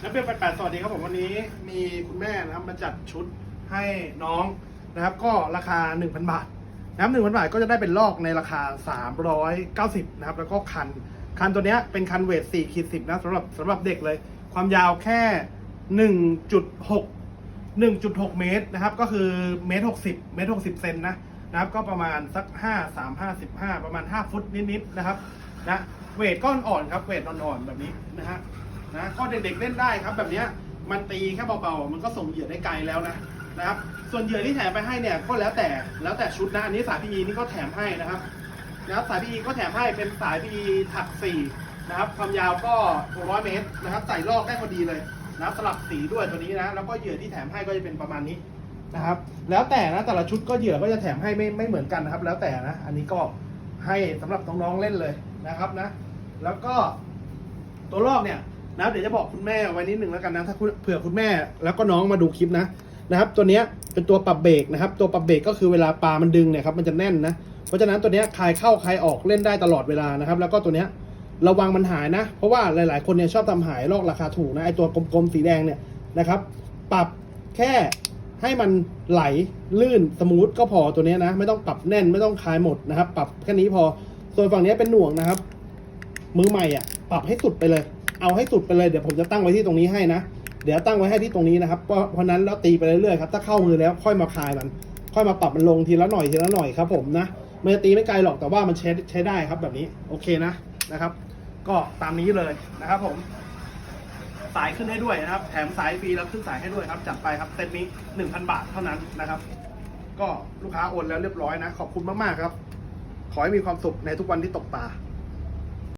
เปียนแปดสวัสดีครับผมวันนี้มีคุณแม่นะครับมาจัดชุดให้น้องนะครับ ก็ราคา 1,000 บาทนะครับ1,000บาทก็จะได้เป็นลอกในราคา 390 นะครับ แล้วก็คัน คันตัวเนี้ยเป็นคันเวท4ขีด10 นะสำหรับสำหรับเด็กเลย ความยาวแค่ 1.6 1.6 เมตรนะครับ ก็คือเมตร 60 เมตร 60 เซนนะนะครับ ก็ประมาณสัก 5 3 5 15 ประมาณ 5 ฟุตนิดๆนะครับนะเวทก้อนอ่อนครับ เวทอ่อนๆแบบนี้นะฮะ นะก็เด็กๆเล่นได้ครับ แบบนี้มันตีแค่เบาๆมันก็ส่งเหยื่อได้ไกลแล้วนะนะครับ ส่วนเหยื่อที่แถมไปให้เนี่ยก็แล้วแต่แล้วแต่ชุดนะอันนี้สายพีนี่ก็แถมให้นะครับนะครับสาย PE ก็แถมให้เป็นสาย PE ถัก4นะครับความยาวก็ 600 เมตรนะครับใส่ลอกได้พอดีเลยนะครับสลับสีด้วยตัวนี้นะแล้วก็เหยื่อที่แถมให้ก็จะเป็นประมาณนี้นะครับ แล้วแต่นะแต่ละชุดก็เหยื่อก็จะแถมให้ไม่ไม่เหมือนกันนะครับ แล้วแต่นะ อันนี้ก็ให้สำหรับน้องๆเล่นเลยนะครับนะ แล้วก็ตัวลอกเนี่ย นะเดี๋ยวจะบอกคุณแม่ไว้นิดหนึ่งแล้วกันนะถ้าเผื่อคุณแม่แล้วก็น้องมาดูคลิปนะนะครับ ตัวเนี้ยเป็นตัวปรับเบรกนะครับ ตัวปรับเบรกก็คือเวลาปลามันดึงเนี่ยครับมันจะแน่นนะเพราะฉะนั้นตัวเนี้ยคลายเข้าคลายออกเล่นได้ตลอดเวลานะครับ แล้วก็ตัวเนี้ยระวังมันหายนะ เพราะว่าหลายๆ คนเนี่ยชอบทำหายลอกราคาถูกนะไอตัวกลมๆสีแดงเนี่ยนะครับ ปรับแค่ให้มันไหลลื่นสมูทก็พอตัวนี้นะ ไม่ต้องปรับแน่นไม่ต้องคลายหมดนะครับ ปรับแค่นี้พอส่วนฝั่งนี้เป็นหน่วงนะครับ มือใหม่อะ ปรับให้สุดไปเลย เอาให้สุดไปเลยเดี๋ยวผมจะตั้งไว้ที่ตรงนี้ให้นะ เดี๋ยวตั้งไว้ให้ที่ตรงนี้นะครับ เพราะเพราะนั้นแล้วตีไปเรื่อยๆครับ ถ้าเข้ามือแล้วค่อยมาคลายมัน ค่อยมาปรับมันลงทีละหน่อยทีละหน่อยครับผมนะมันจะตีไม่ไกลหรอกแต่ว่ามันใช้ใช้ได้ครับแบบนี้โอเคนะนะครับ ก็ตามนี้เลยนะครับผม สายขึ้นให้ด้วยนะครับ แถมสายฟรีแล้วขึ้นสายให้ด้วยครับ จัดไปครับเซตนี้1,000 บาทเท่านั้นนะครับ ก็ลูกค้าโอนแล้วเรียบร้อยนะ ขอบคุณมากๆครับ ขอให้มีความสุขในทุกวันที่ตกปลา